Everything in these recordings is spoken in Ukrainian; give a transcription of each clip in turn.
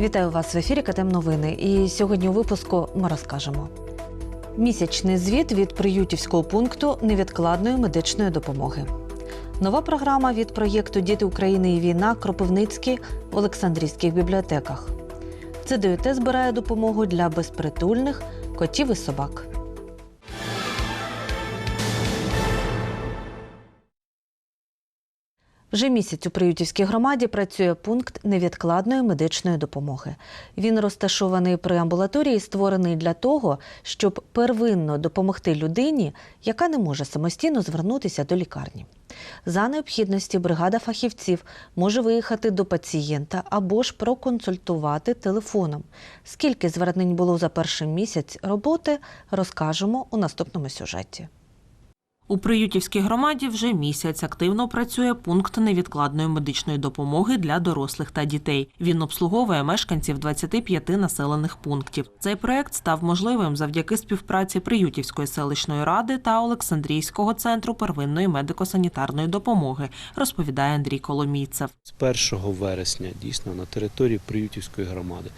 Вітаю вас в ефірі КТМ Новини. І сьогодні у випуску ми розкажемо. Місячний звіт від приютівського пункту невідкладної медичної допомоги. Нова програма від проєкту Діти України і війна Кропивницькі в Олександрійських бібліотеках. ЦДЮТ збирає допомогу для безпритульних котів і собак. Вже місяць у Приютівській громаді працює пункт невідкладної медичної допомоги. Він розташований при амбулаторії, створений для того, щоб первинно допомогти людині, яка не може самостійно звернутися до лікарні. За необхідності бригада фахівців може виїхати до пацієнта або ж проконсультувати телефоном. Скільки звернень було за перший місяць роботи, розкажемо у наступному сюжеті. У Приютівській громаді вже місяць активно працює пункт невідкладної медичної допомоги для дорослих та дітей. Він обслуговує мешканців 25 населених пунктів. Цей проект став можливим завдяки співпраці Приютівської селищної ради та Олександрійського центру первинної медико-санітарної допомоги, розповідає Андрій Коломійцев. З 1 вересня дійсно на території Приютівської громади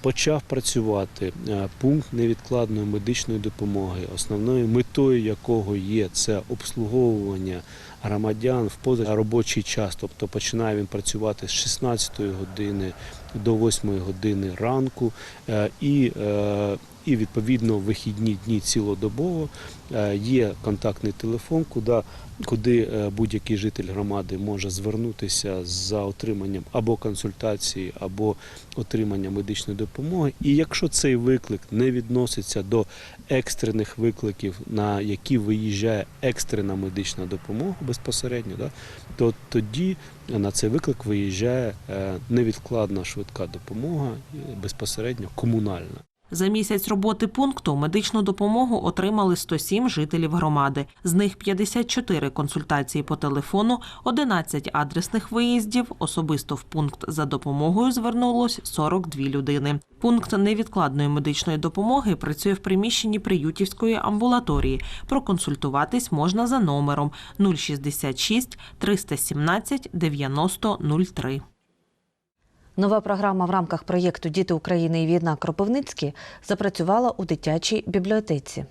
почав працювати е, пункт невідкладної медичної допомоги, основною метою якого є це обслуговування громадян в позаробочий час, тобто починає він працювати з 16 години до 8 години ранку е, і, е, і відповідно вихідні дні цілодобово Е, є контактний телефон, куди, куди е, будь-який житель громади може звернутися за отриманням або консультації, або отримання медичної допомоги. І якщо цей виклик не відноситься до екстрених викликів, на які виїжджає екстрена медична допомога безпосередньо, да, то тоді на цей виклик виїжджає е, невідкладна швидка допомога, безпосередньо комунальна. За місяць роботи пункту медичну допомогу отримали 107 жителів громади. З них 54 консультації по телефону, 11 адресних виїздів. Особисто в пункт за допомогою звернулось 42 людини. Пункт невідкладної медичної допомоги працює в приміщенні Приютівської амбулаторії. Проконсультуватись можна за номером 066 317 90 03. Нова програма в рамках проєкту Діти України і війна Кропивницькі запрацювала у дитячій бібліотеці.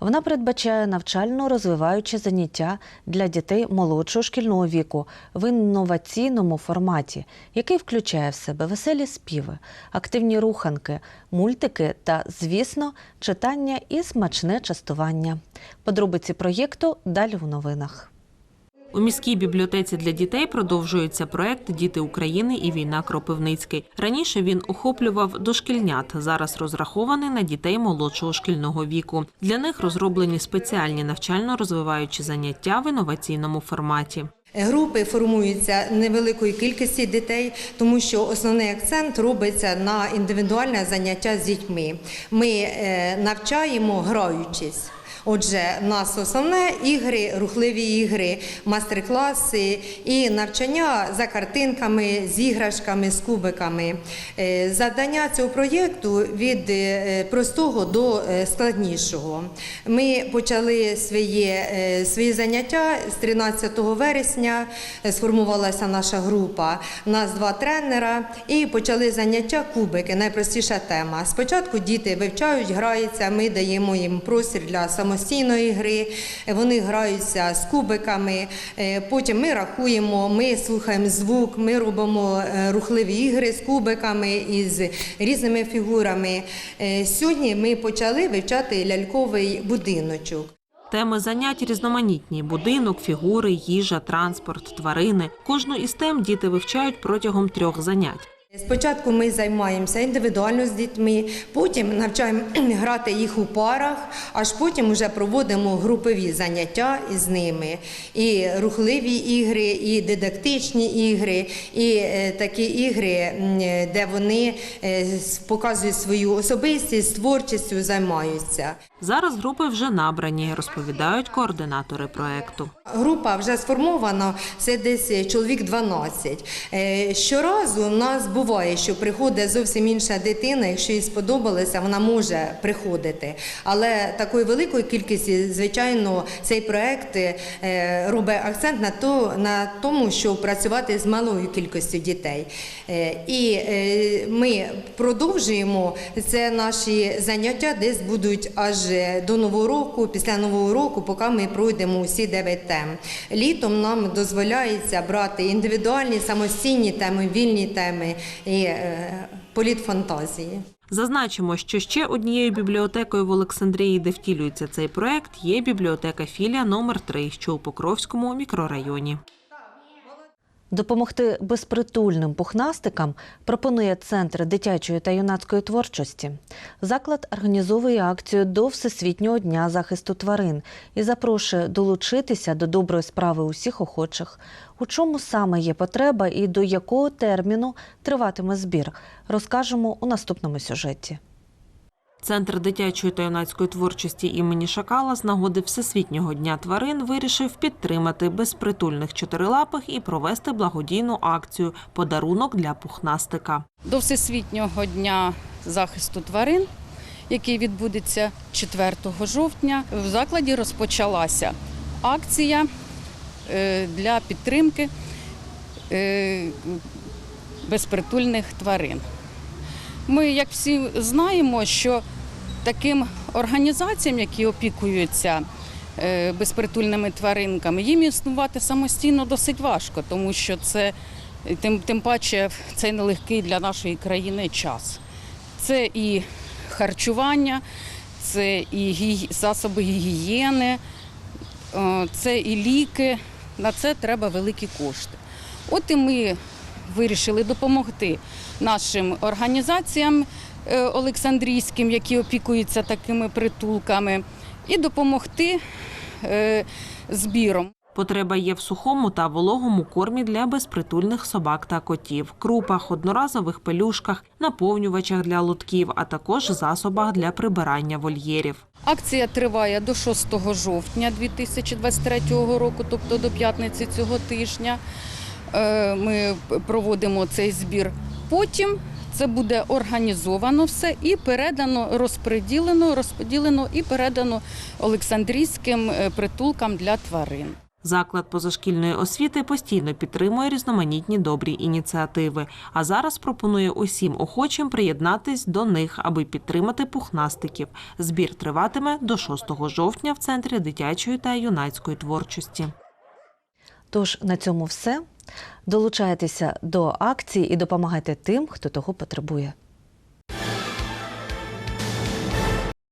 Вона передбачає навчально-розвиваючі заняття для дітей молодшого шкільного віку в інноваційному форматі, який включає в себе веселі співи, активні руханки, мультики та, звісно, читання і смачне частування. Подробиці проєкту далі у новинах. У міській бібліотеці для дітей продовжується проект Діти України і війна Кропивницький. Раніше він охоплював дошкільнят. Зараз розрахований на дітей молодшого шкільного віку. Для них розроблені спеціальні навчально-розвиваючі заняття в інноваційному форматі. Групи формуються невеликої кількості дітей, тому що основний акцент робиться на індивідуальне заняття з дітьми. Ми е, навчаємо граючись. Отже, нас основне ігри, рухливі ігри, мастер-класи і навчання за картинками, з іграшками, з кубиками. Е, Завдання цього проєкту від е, простого до е, складнішого. Ми почали своє, е, свої заняття з 13 вересня. Сформувалася наша група. Нас два тренера і почали заняття кубики. Найпростіша тема. Спочатку діти вивчають, граються. Ми даємо їм простір для самостійної гри. Е, Вони граються з кубиками. Е, Потім ми рахуємо, ми слухаємо звук, ми робимо е, рухливі ігри з кубиками і з різними фігурами. Сьогодні ми почали вивчати ляльковий будиночок. Теми занять різноманітні: будинок, фігури, їжа, транспорт, тварини. Кожну із тем діти вивчають протягом трьох занять. Спочатку ми займаємося індивідуально з дітьми, потім навчаємо грати їх у парах, аж потім вже проводимо групові заняття із ними. І рухливі ігри, і дидактичні ігри, і е, такі ігри, де вони е, показують свою особистість, творчістю займаються. Зараз групи вже набрані, розповідають координатори проекту. Група вже сформована, це десь чоловік 12. Е, Щоразу у нас буває, що приходить зовсім інша дитина, якщо їй сподобалося, вона може приходити. Але такої великої кількості, звичайно, цей проект е, робить акцент на, то, на тому, щоб працювати з малою кількістю дітей. Е, І е, ми продовжуємо це наші заняття, десь будуть аж до нового року, після нового року, поки ми пройдемо усі 9 тем. Літом нам дозволяється брати індивідуальні самостійні теми, вільні теми і е, політ. Зазначимо, що ще однією бібліотекою в Олександрії, де втілюється цей проект, є бібліотека філія номер 3 що у Покровському мікрорайоні. Допомогти безпритульним пухнастикам пропонує Центр дитячої та юнацької творчості. Заклад організовує акцію до Всесвітнього дня захисту тварин і запрошує долучитися до доброї справи усіх охочих. У чому саме є потреба і до якого терміну триватиме збір, розкажемо у наступному сюжеті. Центр дитячої та юнацької творчості імені Шакала з нагоди Всесвітнього дня тварин вирішив підтримати безпритульних чотирилапих і провести благодійну акцію Подарунок для пухнастика. до Всесвітнього дня захисту тварин, який відбудеться 4 жовтня, в закладі розпочалася акція е, для підтримки е, безпритульних тварин. Ми, як всі знаємо, що таким організаціям, які опікуються е, безпритульними тваринками, їм існувати самостійно досить важко, тому що це тим, тим паче цей нелегкий для нашої країни час. Це і харчування, це і засоби гігієни, е, це і ліки. На це треба великі кошти. От і ми вирішили допомогти нашим організаціям е, Олександрійським, які опікуються такими притулками, і допомогти е, збіром. Потреба є в сухому та вологому кормі для безпритульних собак та котів, крупах, одноразових пелюшках, наповнювачах для лотків, а також засобах для прибирання вольєрів. Акція триває до 6 жовтня 2023 року, тобто до п'ятниці цього тижня. Е, Ми проводимо цей збір. Потім це буде організовано все і передано, розподілено, розподілено і передано Олександрійським е, притулкам для тварин. Заклад позашкільної освіти постійно підтримує різноманітні добрі ініціативи. А зараз пропонує усім охочим приєднатись до них, аби підтримати пухнастиків. Збір триватиме до 6 жовтня в центрі дитячої та юнацької творчості. Тож на цьому все. Долучайтеся до акції і допомагайте тим, хто того потребує.